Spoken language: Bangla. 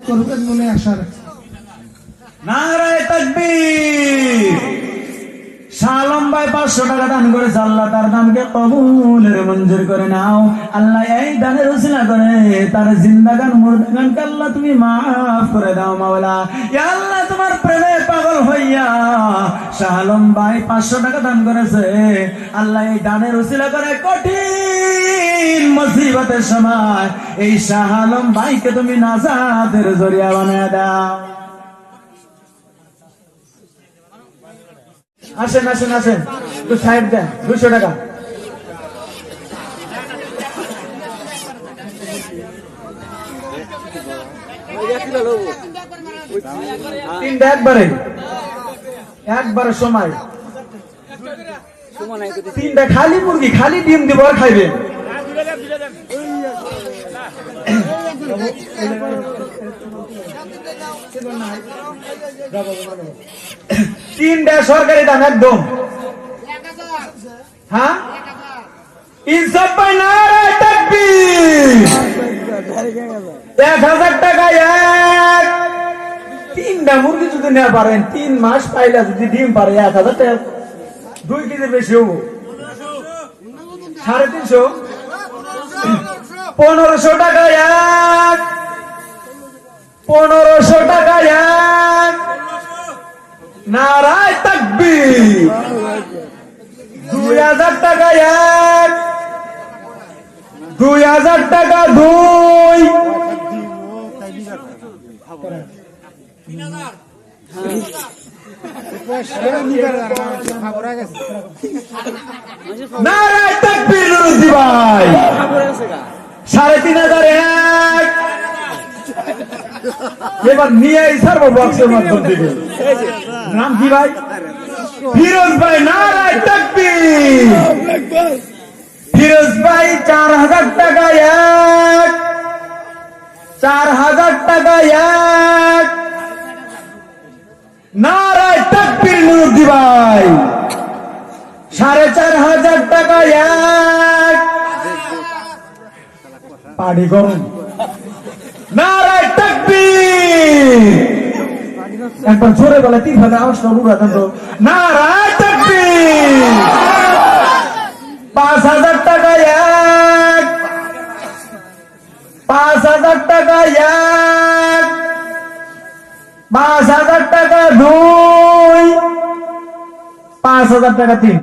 করবেন মনে আশা রাখছি। নারায় তাকবীর! শালম ভাই পাঁচশো টাকা দান করেছে, আল্লাহ তার দানকে কবুলের মঞ্জুর করে নাও। আল্লাহ এই দানের উসিলা করে, তার জিন্দাগান মুর্দাগানকে আল্লাহ তুমি মাফ করে দাও, মাওলা। আল্লাহ, তোমার প্রেমে পাগল হইয়া শালম ভাই পাঁচশো টাকা দান করেছে। আল্লাহ এই দানের উসিলা করে কঠিন মুসিবতের সময়। এই শাহ আলম ভাইকে তুমি নাজাদের জরিয়া বানিয়ে দাও। আসেন আসেন আসেন। তো সাইড দেন, দুশো টাকা। তিনটা একবারে। একবারে সময়। তিনটা খালি মুরগি, খালি ডিম দিব আর খাইবে। তিনটা সরকারি দাম একদম। হ্যাঁ? না এক হাজার টাকা এক। তিনটা মুরগি যদি নেওয়া পারেন, তিন মাস পাইলে যদি ডিম পারে, এক হাজার টাকা। দুই কেজির বেশি হব। সাড়ে তিনশো? পনেরোশো টাকা এক। পনেরোশো টাকা এক। নারায় তাকবীর। দুই হাজার টাকা এক। দুই হাজার টাকা দুই। সাড়ে তিন হাজার এক। এবার নিয়ে ছাড়বো বক্সের মাধ্যম থেকে নাম কি ভাই? ফিরোজ ভাই, নারায় তাকবীর। ফিরোজ ভাই, চার হাজার টাকা এক। চার হাজার টাকা এক। নারায় তাকবীর নুরুদ্দি ভাই সাড়ে চার হাজার টাকা এক। পাড়ি গরম নারায় তাকবীর। একবার জোরে বলে, তিন হাজার আওয়াজ সব উড়াতেন তো নারায় তাকবীর। পাঁচ হাজার টাকা এক। পাঁচ হাজার টাকা এক। পাঁচ হাজার টাকা দুই। পাঁচ হাজার টাকা তিন।